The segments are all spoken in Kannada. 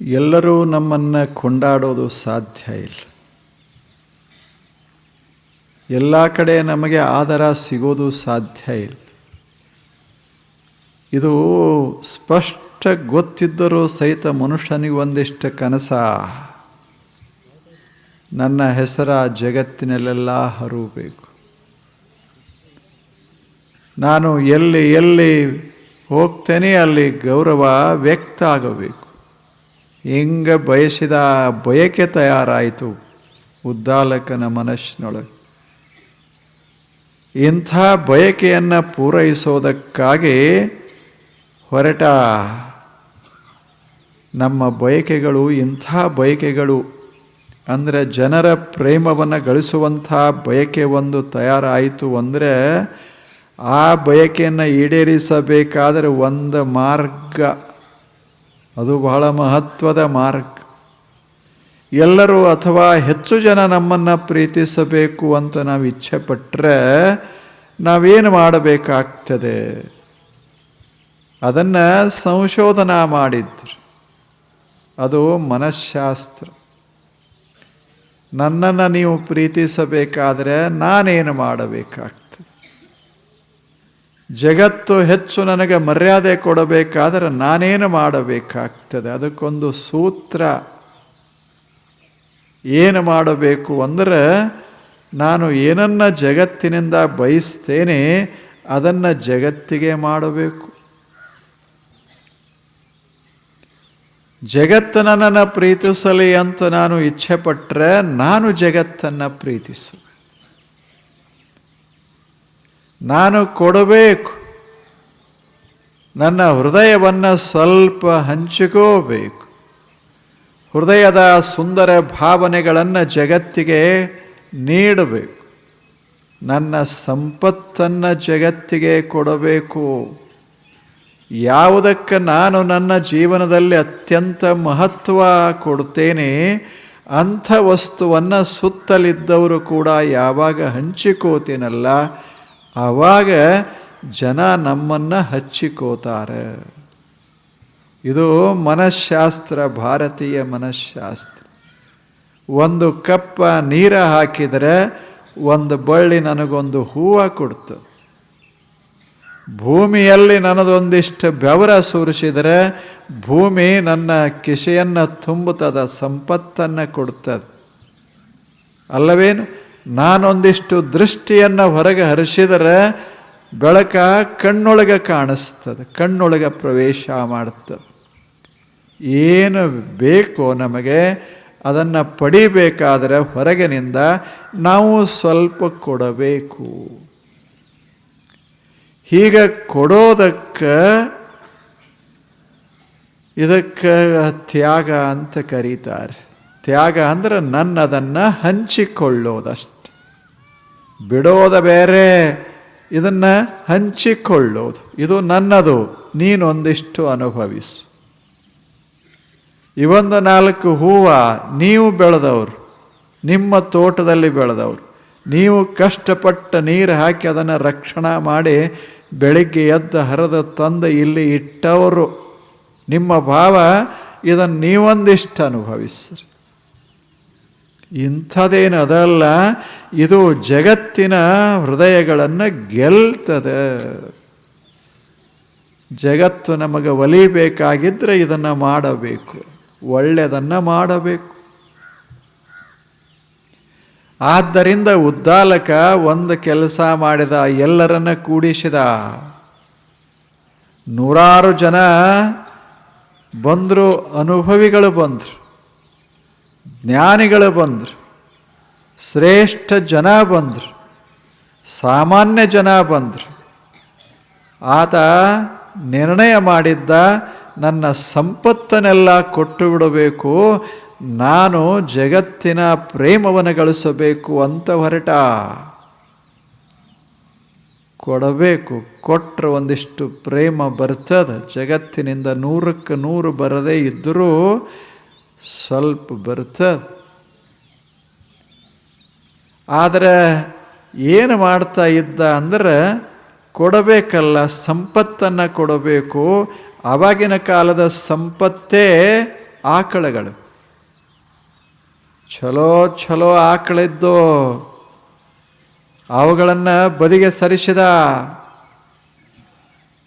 ಎಲ್ಲರೂ ನಮ್ಮನ್ನು ಕೊಂಡಾಡೋದು ಸಾಧ್ಯ ಇಲ್ಲ. ಎಲ್ಲ ಕಡೆ ನಮಗೆ ಆದರ ಸಿಗೋದು ಸಾಧ್ಯ ಇಲ್ಲ. ಇದು ಸ್ಪಷ್ಟ ಗೊತ್ತಿದ್ದರೂ ಸಹಿತ ಮನುಷ್ಯನಿಗೆ ಒಂದಿಷ್ಟು ಕನಸ. ನನ್ನ ಹೆಸರ ಜಗತ್ತಿನಲ್ಲೆಲ್ಲ ಹರಬೇಕು. ನಾನು ಎಲ್ಲಿ ಎಲ್ಲಿ ಹೋಗ್ತೇನೆ ಅಲ್ಲಿ ಗೌರವ ವ್ಯಕ್ತ ಆಗಬೇಕು. ಹಿಂಗೆ ಬಯಸಿದ ಬಯಕೆ ತಯಾರಾಯಿತು ಉದ್ದಾಲಕನ ಮನಸ್ಸಿನೊಳಗೆ. ಇಂಥ ಬಯಕೆಯನ್ನು ಪೂರೈಸೋದಕ್ಕಾಗಿ ಹೊರಟ ನಮ್ಮ ಬಯಕೆಗಳು, ಇಂಥ ಬಯಕೆಗಳು, ಅಂದರೆ ಜನರ ಪ್ರೇಮವನ್ನು ಗಳಿಸುವಂಥ ಬಯಕೆ ಒಂದು ತಯಾರಾಯಿತು ಅಂದರೆ ಆ ಬಯಕೆಯನ್ನು ಈಡೇರಿಸಬೇಕಾದರೆ ಒಂದು ಮಾರ್ಗ. ಅದು ಬಹಳ ಮಹತ್ವದ ಮಾರ್ಗ. ಎಲ್ಲರೂ ಅಥವಾ ಹೆಚ್ಚು ಜನ ನಮ್ಮನ್ನು ಪ್ರೀತಿಸಬೇಕು ಅಂತ ನಾವು ಇಚ್ಛೆ ಪಟ್ಟರೆ ನಾವೇನು ಮಾಡಬೇಕಾಗ್ತದೆ? ಅದನ್ನು ಸಂಶೋಧನಾ ಮಾಡಿದ್ರು. ಅದು ಮನಃಶಾಸ್ತ್ರ ನನ್ನನ್ನು ನೀವು ಪ್ರೀತಿಸಬೇಕಾದರೆ ನಾನೇನು ಮಾಡಬೇಕಾಗ್ತದೆ? ಜಗತ್ತು ಹೆಚ್ಚು ನನಗೆ ಮರ್ಯಾದೆ ಕೊಡಬೇಕಾದರೆ ನಾನೇನು ಮಾಡಬೇಕಾಗ್ತದೆ? ಅದಕ್ಕೊಂದು ಸೂತ್ರ. ಏನು ಮಾಡಬೇಕು ಅಂದರೆ, ನಾನು ಏನನ್ನ ಜಗತ್ತಿನಿಂದ ಬಯಸ್ತೇನೆ, ಅದನ್ನು ಜಗತ್ತಿಗೆ ಮಾಡಬೇಕು. ಜಗತ್ತು ನನ್ನನ್ನು ಪ್ರೀತಿಸಲಿ ಅಂತ ನಾನು ಇಚ್ಛೆ ಪಟ್ಟರೆ ನಾನು ಜಗತ್ತನ್ನು ಪ್ರೀತಿಸು. ನಾನು ಕೊಡಬೇಕು. ನನ್ನ ಹೃದಯವನ್ನು ಸ್ವಲ್ಪ ಹಂಚಿಕೋಬೇಕು. ಹೃದಯದ ಸುಂದರ ಭಾವನೆಗಳನ್ನು ಜಗತ್ತಿಗೆ ನೀಡಬೇಕು. ನನ್ನ ಸಂಪತ್ತನ್ನು ಜಗತ್ತಿಗೆ ಕೊಡಬೇಕು. ಯಾವುದಕ್ಕೆ ನಾನು ನನ್ನ ಜೀವನದಲ್ಲಿ ಅತ್ಯಂತ ಮಹತ್ವ ಕೊಡ್ತೇನೆ, ಅಂಥ ವಸ್ತುವನ್ನು ಸುತ್ತಲಿದ್ದವರು ಕೂಡ ಯಾವಾಗ ಹಂಚಿಕೋತೀನಲ್ಲ ಆವಾಗ ಜನ ನಮ್ಮನ್ನು ಹಚ್ಚಿಕೋತಾರೆ. ಇದು ಮನಃಶಾಸ್ತ್ರ ಭಾರತೀಯ ಮನಃಶಾಸ್ತ್ರ ಒಂದು ಕಪ್ಪ ನೀರ ಹಾಕಿದರೆ ಒಂದು ಬಳ್ಳಿ ನನಗೊಂದು ಹೂವು ಕೊಡ್ತು. ಭೂಮಿಯಲ್ಲಿ ನನ್ನದೊಂದಿಷ್ಟು ಬೆವರ ಸುರಿಸಿದರೆ ಭೂಮಿ ನನ್ನ ಕಿಸೆಯನ್ನು ತುಂಬುತ್ತದೆ, ಸಂಪತ್ತನ್ನು ಕೊಡ್ತದೆ. ಅಲ್ಲವೇನು? ನಾನೊಂದಿಷ್ಟು ದೃಷ್ಟಿಯನ್ನು ಹೊರಗೆ ಹರಿಸಿದರೆ ಬೆಳಕ ಕಣ್ಣೊಳಗೆ ಕಾಣಿಸ್ತದೆ, ಕಣ್ಣೊಳಗೆ ಪ್ರವೇಶ ಮಾಡ್ತದೆ. ಏನು ಬೇಕೋ ನಮಗೆ ಅದನ್ನು ಪಡಿಬೇಕಾದರೆ ಹೊರಗಿನಿಂದ ನಾವು ಸ್ವಲ್ಪ ಕೊಡಬೇಕು. ಹೀಗೆ ಕೊಡೋದಕ್ಕೆ ಇದಕ್ಕೆ ತ್ಯಾಗ ಅಂತ ಕರೀತಾರೆ. ತ್ಯಾಗ ಅಂದ್ರೆ ನನ್ನದನ್ನು ಹಂಚಿಕೊಳ್ಳೋದಷ್ಟು. ಬಿಡೋದ ಬೇರೆ. ಇದನ್ನು ಹಂಚಿಕೊಳ್ಳೋದು. ಇದು ನನ್ನದು. ನೀನೊಂದಿಷ್ಟು ಅನುಭವಿಸು. ಇವೊಂದು ನಾಲ್ಕು ಹೂವು ನೀವು ಬೆಳೆದವರು. ನಿಮ್ಮ ತೋಟದಲ್ಲಿ ಬೆಳೆದವರು. ನೀವು ಕಷ್ಟಪಟ್ಟ ನೀರು ಹಾಕಿ ಅದನ್ನು ರಕ್ಷಣಾ ಮಾಡಿ ಬೆಳಿಗ್ಗೆ ಎದ್ದು ಹರಿದ ತಂದು ಇಲ್ಲಿ ಇಟ್ಟವರು. ನಿಮ್ಮ ಭಾವ ಇದನ್ನು ನೀವೊಂದಿಷ್ಟು ಅನುಭವಿಸ್ರಿ. ಇಂಥದ್ದೇನು ಅದಲ್ಲ, ಇದು ಜಗತ್ತಿನ ಹೃದಯಗಳನ್ನು ಗೆಲ್ತದೆ. ಜಗತ್ತು ನಮಗೆ ಒಲಿಬೇಕಾಗಿದ್ದರೆ ಇದನ್ನು ಮಾಡಬೇಕು ಒಳ್ಳೆಯದನ್ನು ಮಾಡಬೇಕು. ಆದ್ದರಿಂದ ಉದ್ದಾಲಕ ಒಂದು ಕೆಲಸ ಮಾಡಿದ, ಎಲ್ಲರನ್ನ ಕೂಡಿಸಿದ. ನೂರಾರು ಜನ ಬಂದರು, ಅನುಭವಿಗಳು ಬಂದರು. ಜ್ಞಾನಿಗಳು ಬಂದರು, ಶ್ರೇಷ್ಠ ಜನ ಬಂದರು, ಸಾಮಾನ್ಯ ಜನ ಬಂದರು. ಆತ ನಿರ್ಣಯ ಮಾಡಿದ್ದ, ನನ್ನ ಸಂಪತ್ತನ್ನೆಲ್ಲ ಕೊಟ್ಟು ಬಿಡಬೇಕು, ನಾನು ಜಗತ್ತಿನ ಪ್ರೇಮವನ್ನು ಗಳಿಸಬೇಕು ಅಂತ ಹೊರಟ. ಕೊಡಬೇಕು ಕೊಟ್ಟರೆ ಒಂದಿಷ್ಟು ಪ್ರೇಮ ಬರ್ತದೆ. ಜಗತ್ತಿನಿಂದ ನೂರಕ್ಕೆ ನೂರು ಬರದೇ ಇದ್ದರೂ ಸ್ವಲ್ಪ ಬರ್ತದೆ ಆದರೆ ಏನು ಮಾಡ್ತಾ ಇದ್ದ ಅಂದ್ರೆ ಕೊಡಬೇಕಲ್ಲ, ಸಂಪತ್ತನ್ನು ಕೊಡಬೇಕು. ಆವಾಗಿನ ಕಾಲದ ಸಂಪತ್ತೇ ಆಕಳಗಳು. ಚಲೋ ಚಲೋ ಆಕಳಿದ್ದು. ಅವುಗಳನ್ನು ಬದಿಗೆ ಸರಿಸಿದ.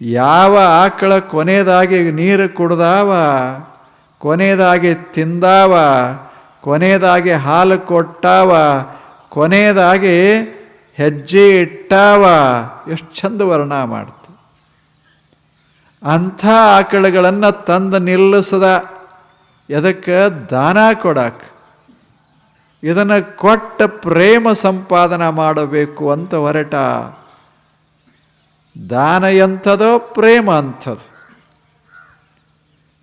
ಯಾವ ಆಕಳ ಕೊನೆಯದಾಗಿ ನೀರು ಕುಡ್ದಾವ? ಕೊನೆಯದಾಗಿ ತಿಂದಾವ, ಕೊನೆಯದಾಗಿ ಹಾಲು ಕೊಟ್ಟಾವ, ಕೊನೆಯದಾಗಿ ಹೆಜ್ಜೆ ಇಟ್ಟಾವ. ಎಷ್ಟು ಚಂದ ವರ್ಣ ಮಾಡ್ತು. ಅಂಥ ಆಕಳುಗಳನ್ನು ತಂದು ನಿಲ್ಲಿಸದ ಎದಕ್ಕೆ? ದಾನ ಕೊಡಕ್ಕೆ ಇದನ್ನು ಕೊಟ್ಟ ಪ್ರೇಮ ಸಂಪಾದನೆ ಮಾಡಬೇಕು ಅಂತ ಹೊರಟ. ದಾನ ಎಂಥದೋ ಪ್ರೇಮ ಅಂಥದ್ದು.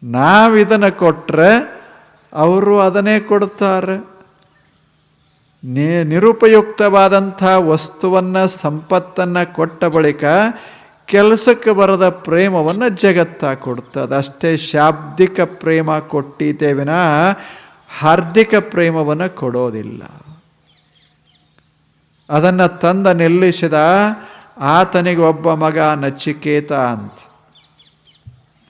ನಾವು ಇದನ್ನು ಕೊಟ್ಟರೆ ಅವರು ಅದನ್ನೇ ಕೊಡ್ತಾರೆ ನಿ ನಿರುಪಯುಕ್ತವಾದಂಥ ವಸ್ತುವನ್ನು, ಸಂಪತ್ತನ್ನು ಕೊಟ್ಟ ಬಳಿಕ ಕೆಲಸಕ್ಕೆ ಬರದ ಪ್ರೇಮವನ್ನು ಜಗತ್ತ ಕೊಡ್ತದೆ. ಅಷ್ಟೇ ಶಾಬ್ದಿಕ ಪ್ರೇಮ ಕೊಟ್ಟಿದ್ದೇವಿನ ಹಾರ್ದಿಕ ಪ್ರೇಮವನ್ನು ಕೊಡೋದಿಲ್ಲ. ಅದನ್ನು ತಂದ ನಿಲ್ಲಿಸಿದ ಆತನಿಗೆ ಒಬ್ಬ ಮಗ ನಚಿಕೇತ ಅಂತ.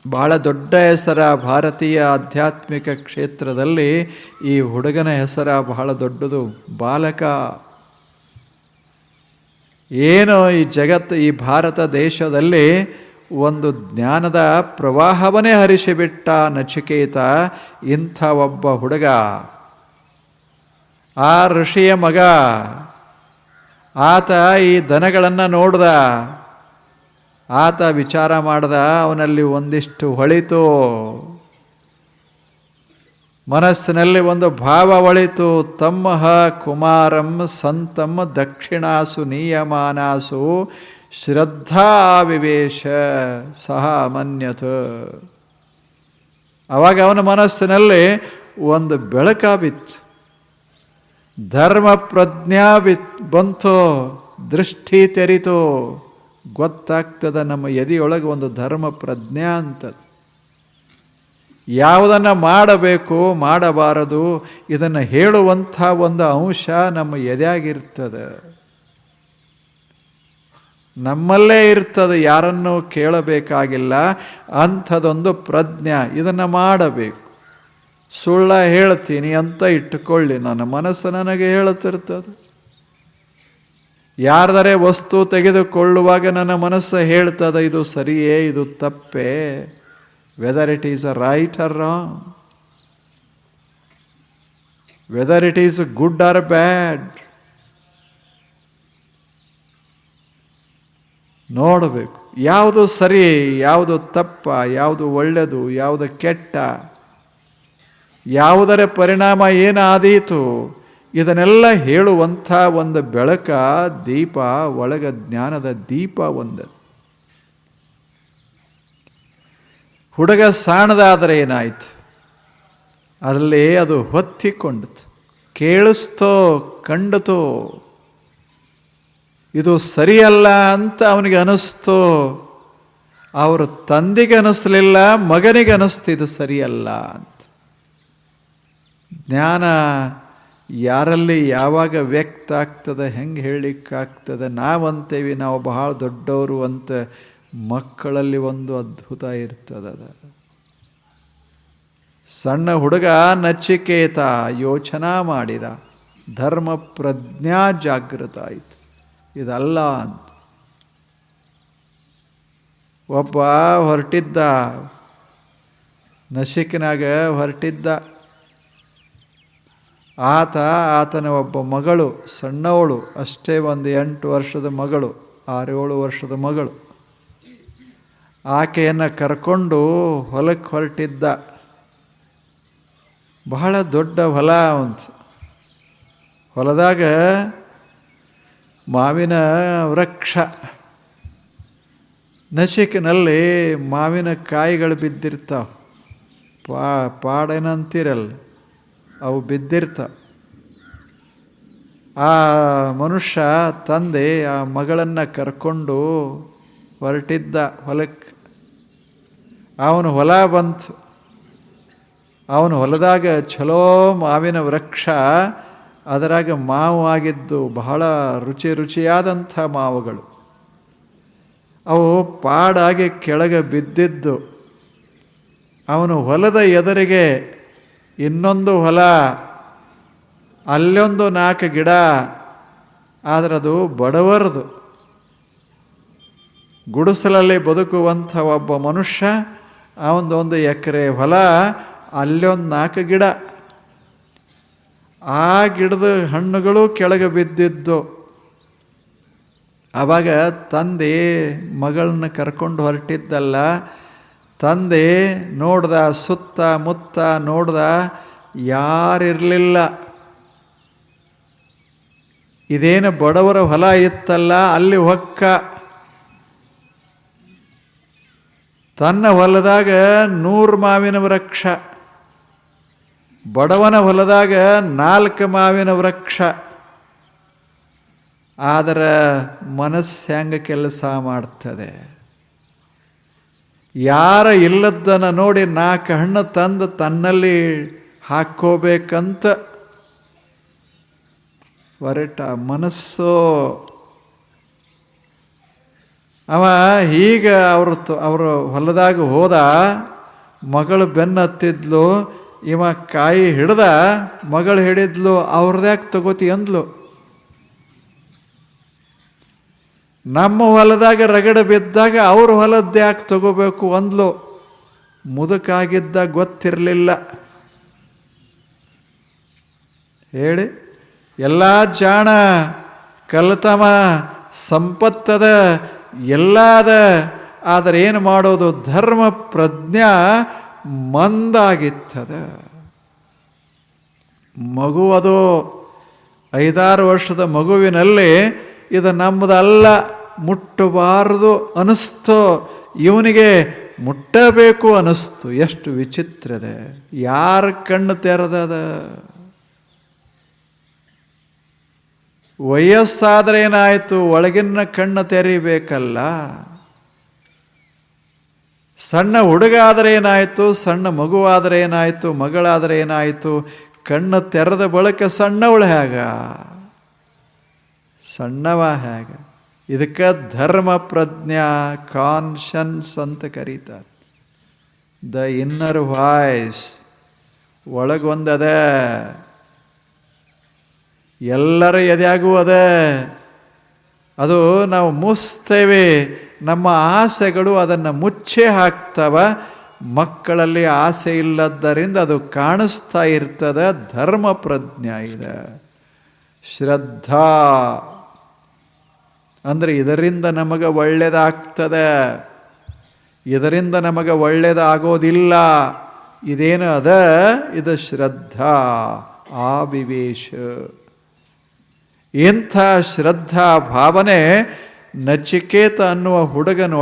ಬಹಳ ದೊಡ್ಡ ಹೆಸರ ಭಾರತೀಯ ಆಧ್ಯಾತ್ಮಿಕ ಕ್ಷೇತ್ರದಲ್ಲಿ ಈ ಹುಡುಗನ ಹೆಸರ ಬಹಳ ದೊಡ್ಡದು. ಬಾಲಕ. ಏನು ಈ ಜಗತ್ತು ಈ ಭಾರತ ದೇಶದಲ್ಲಿ ಒಂದು ಜ್ಞಾನದ ಪ್ರವಾಹವನ್ನೇ ಹರಿಸಿಬಿಟ್ಟ ನಚಿಕೇತ ಇಂಥ ಒಬ್ಬ ಹುಡುಗ. ಆ ಋಷಿಯ ಮಗ. ಆತ ಈ ದನಗಳನ್ನು ನೋಡ್ದ. ಆತ ವಿಚಾರ ಮಾಡ್ದ, ಅವನಲ್ಲಿ ಒಂದಿಷ್ಟು ಹೊಳಿತು. ಮನಸ್ಸಿನಲ್ಲಿ ಒಂದು ಭಾವ ಒಳಿತು. ತಮ್ಮಹ ಕುಮಾರಂ ಸಂತಂ ದಕ್ಷಿಣಾಸು ನಿಯಮಾನಾಸು ಶ್ರದ್ಧಾ ವಿವೇಶ ಸಹ ಅಮನ್ಯತ ಅವಾಗ ಅವನ ಮನಸ್ಸಿನಲ್ಲಿ ಒಂದು ಬೆಳಕ ಬಿತ್ತು. ಧರ್ಮ ಪ್ರಜ್ಞಾ ಬಿತ್ ಬಂತು, ದೃಷ್ಟಿ ತೆರಿತು. ಗೊತ್ತಾಗ್ತದ ನಮ್ಮ ಎದೆಯೊಳಗೆ ಒಂದು ಧರ್ಮ ಪ್ರಜ್ಞೆ ಅಂತ. ಯಾವುದನ್ನು ಮಾಡಬೇಕು, ಮಾಡಬಾರದು, ಇದನ್ನು ಹೇಳುವಂಥ ಒಂದು ಅಂಶ ನಮ್ಮ ಎದೆಯಾಗಿರ್ತದೆ. ನಮ್ಮಲ್ಲೇ ಇರ್ತದೆ, ಯಾರನ್ನೂ ಕೇಳಬೇಕಾಗಿಲ್ಲ, ಅಂಥದೊಂದು ಪ್ರಜ್ಞೆ, ಇದನ್ನು ಮಾಡಬೇಕು. ಸುಳ್ಳ ಹೇಳ್ತೀನಿ ಅಂತ ಇಟ್ಟುಕೊಳ್ಳಿ, ನನ್ನ ಮನಸ್ಸು ನನಗೆ ಹೇಳುತ್ತಿರ್ತದೆ ಯಾರ್ದರೆ ವಸ್ತು ತೆಗೆದುಕೊಳ್ಳುವಾಗ ನನ್ನ ಮನಸ್ಸು ಹೇಳ್ತದೆ, ಇದು ಸರಿಯೇ, ಇದು ತಪ್ಪೇ? Whether it is a right or wrong whether it is good or bad ನೋಡಬೇಕು. ಯಾವುದು ಸರಿ, ಯಾವುದು ತಪ್ಪ, ಯಾವುದು ಒಳ್ಳೆಯದು, ಯಾವುದು ಕೆಟ್ಟ? ಯಾವುದರ ಪರಿಣಾಮ ಏನಾದೀತು? ಇದನ್ನೆಲ್ಲ ಹೇಳುವಂಥ ಒಂದು ಬೆಳಕ ದೀಪ ಒಳಗ ಜ್ಞಾನದ ದೀಪ ಒಂದು. ಹುಡುಗ ಸಾಣದಾದರೆ ಏನಾಯಿತು? ಅದರಲ್ಲಿ ಅದು ಹೊತ್ತಿಕೊಂಡಿತು. ಕೇಳಿಸ್ತೋ, ಕಂಡತೋ, ಇದು ಸರಿಯಲ್ಲ ಅಂತ ಅವನಿಗೆ ಅನಿಸ್ತೋ, ಅವರು ತಂದೆಗೆ ಅನಿಸ್ಲಿಲ್ಲ, ಮಗನಿಗೆ ಅನಿಸ್ತು ಇದು ಸರಿಯಲ್ಲ ಅಂತ. ಜ್ಞಾನ ಯಾರಲ್ಲಿ ಯಾವಾಗ ವ್ಯಕ್ತ ಆಗ್ತದೆ, ಹೆಂಗೆ ಹೇಳಲಿಕ್ಕಾಗ್ತದೆ ನಾವಂತೇವಿ, ನಾವು ಬಹಳ ದೊಡ್ಡವರು ಅಂತ ಮಕ್ಕಳಲ್ಲಿ ಒಂದು ಅದ್ಭುತ ಇರ್ತದ ಸಣ್ಣ ಹುಡುಗ ನಚಿಕೇತ, ಯೋಚನಾ ಮಾಡಿದ, ಧರ್ಮ ಪ್ರಜ್ಞಾ ಜಾಗೃತ ಆಯಿತು. ಇದಲ್ಲ ಅಂತ. ಒಬ್ಬ ಹೊರಟಿದ್ದ ನಸಿಕಿನಾಗ ಹೊರಟಿದ್ದ ಆತ ಆತನ ಒಬ್ಬ ಮಗಳು, ಸಣ್ಣವಳು, ಅಷ್ಟೇ ಒಂದು ಎಂಟು ವರ್ಷದ ಮಗಳು, ಆರೇಳು ವರ್ಷದ ಮಗಳು. ಆಕೆಯನ್ನು ಕರ್ಕೊಂಡು ಹೊಲಕ್ಕೆ ಹೊರಟಿದ್ದ. ಬಹಳ ದೊಡ್ಡ ಹೊಲ ಅಂತ ಹೊಲದಾಗ ಮಾವಿನ ವೃಕ್ಷ. ನಸಿಕಿನಲ್ಲಿ ಮಾವಿನ ಕಾಯಿಗಳು ಬಿದ್ದಿರ್ತಾವೆ. ಪಾ, ಪಾಡೇನಂತೀರಲ್ಲ. ಅವು ಬಿದ್ದಿರ್ತ. ಆ ಮನುಷ್ಯ ತಂದೆ ಆ ಮಗಳನ್ನು ಕರ್ಕೊಂಡು ಹೊರಟಿದ್ದ ಹೊಲಕ್ಕೆ ಅವನು ಹೊಲ ಬಂತು. ಅವನು ಹೊಲದಾಗ ಚಲೋ ಮಾವಿನ ವೃಕ್ಷ, ಅದರಾಗ ಮಾವು ಆಗಿದ್ದು ಬಹಳ ರುಚಿ ರುಚಿಯಾದಂಥ ಮಾವುಗಳು. ಅವು ಪಾಡಾಗಿ ಕೆಳಗೆ ಬಿದ್ದಿದ್ದು. ಅವನು ಹೊಲದ ಎದುರಿಗೆ ಇನ್ನೊಂದು ಹೊಲ, ಅಲ್ಲೊಂದು ನಾಲ್ಕು ಗಿಡ ಆದರೆ ಅದು ಬಡವರದು. ಗುಡಿಸಲಲ್ಲಿ ಬದುಕುವಂಥ ಒಬ್ಬ ಮನುಷ್ಯ, ಅವನದು ಒಂದು ಎಕರೆ ಹೊಲ, ಅಲ್ಲೊಂದು ನಾಲ್ಕು ಗಿಡ. ಆ ಗಿಡದ ಹಣ್ಣುಗಳು ಕೆಳಗೆ ಬಿದ್ದಿದ್ದು. ಆವಾಗ ತಂದೆ ಮಗಳನ್ನ ಕರ್ಕೊಂಡು ಹೊರಟಿದ್ದಲ್ಲ ತಂದೆ ನೋಡ್ದ, ಸುತ್ತ ಮುತ್ತ ನೋಡ್ದ ಯಾರಿರಲಿಲ್ಲ. ಇದೇನು ಬಡವರ ಹೊಲ ಇತ್ತಲ್ಲ, ಅಲ್ಲಿ ಹೊಕ್ಕ. ತನ್ನ ಹೊಲದಾಗ ನೂರು ಮಾವಿನ ವೃಕ್ಷ. ಬಡವನ ಹೊಲದಾಗ ನಾಲ್ಕು ಮಾವಿನ ವೃಕ್ಷ. ಆದರೆ ಮನಸ್ಸು ಹೆಂಗೆ ಕೆಲಸ ಮಾಡ್ತದೆ? ಯಾರ ಇಲ್ಲದ್ದನ್ನು ನೋಡಿ ನಾಲ್ಕು ಹಣ್ಣು ತಂದು ತನ್ನಲ್ಲಿ ಹಾಕ್ಕೋಬೇಕಂತ ಹೊರಟ ಮನಸ್ಸು. ಅವ ಈಗ ಅವರು ಅವರು ಹೊಲದಾಗ ಹೋದ, ಮಗಳು ಬೆನ್ನತ್ತಿದ್ಲು ಇವ ಕಾಯಿ ಹಿಡ್ದ ಮಗಳು ಹಿಡಿದ್ಲು, ಅವ್ರದ್ಯಾಕೆ ತಗೋತಿ ಅಂದ್ಲು. ನಮ್ಮ ಹೊಲದಾಗ ರಗಡ ಬಿದ್ದಾಗ ಅವ್ರ ಹೊಲದ್ದು ಯಾಕೆ ತಗೋಬೇಕು ಅಂದ್ಲು. ಮುದುಕಾಗಿದ್ದ ಗೊತ್ತಿರಲಿಲ್ಲ. ಹೇಳಿ, ಎಲ್ಲ ಜಾಣ ಕಲ್ತಮ, ಸಂಪತ್ತದ ಎಲ್ಲ ಅದ ಆದರೆ ಏನು ಮಾಡೋದು? ಧರ್ಮ ಪ್ರಜ್ಞಾ ಮಂದಾಗಿತ್ತದ. ಮಗು ಅದು ಐದಾರು ವರ್ಷದ ಮಗುವಿನಲ್ಲಿ ಇದು ನಮ್ಮದಲ್ಲ, ಮುಟ್ಟಬಾರದು ಅನಿಸ್ತು ಇವನಿಗೆ ಮುಟ್ಟಬೇಕು ಅನಿಸ್ತು ಎಷ್ಟು ವಿಚಿತ್ರದ ಯಾರ ಕಣ್ಣು ತೆರೆದದ ವಯಸ್ಸಾದ್ರೆ ಏನಾಯಿತು? ಒಳಗಿನ ಕಣ್ಣು ತೆರೀಬೇಕಲ್ಲ. ಸಣ್ಣ ಹುಡುಗ ಆದರೆ ಏನಾಯಿತು? ಸಣ್ಣ ಮಗುವಾದರೆ ಏನಾಯಿತು? ಮಗಳಾದರೆ ಏನಾಯಿತು? ಕಣ್ಣು ತೆರೆದ ಬಳಕೆ ಸಣ್ಣವಳು ಹೇಗ? ಸಣ್ಣವ ಹೇಗೆ? ಇದಕ್ಕೆ ಧರ್ಮ ಪ್ರಜ್ಞಾ ಕಾನ್ಷನ್ಸ್ ಅಂತ ಕರೀತಾರೆ. ದ ಇನ್ನರ್ ವಾಯ್ಸ್ ಒಳಗೊಂದದ, ಎಲ್ಲರ ಎದೆಯಾಗೂ ಅದ. ಅದು ನಾವು ಮುಸ್ತೇವೆ, ನಮ್ಮ ಆಸೆಗಳು ಅದನ್ನು ಮುಚ್ಚೆ ಹಾಕ್ತವ. ಮಕ್ಕಳಲ್ಲಿ ಆಸೆ ಇಲ್ಲದ್ದರಿಂದ ಅದು ಕಾಣಿಸ್ತಾ ಇರ್ತದೆ ಧರ್ಮ ಪ್ರಜ್ಞಾ ಇದೆ. ಶ್ರದ್ಧಾ. ಅಂದರೆ ಇದರಿಂದ ನಮಗೆ ಒಳ್ಳೆಯದಾಗ್ತದೆ ಇದರಿಂದ ನಮಗೆ ಒಳ್ಳೆಯದಾಗೋದಿಲ್ಲ ಇದೇನು ಅದ? ಇದು ಶ್ರದ್ಧಾ, ಆವಿವೇಶ. ಇಂಥ ಶ್ರದ್ಧಾ ಭಾವನೆ ನಚಿಕೇತ ಅನ್ನುವ ಹುಡುಗನ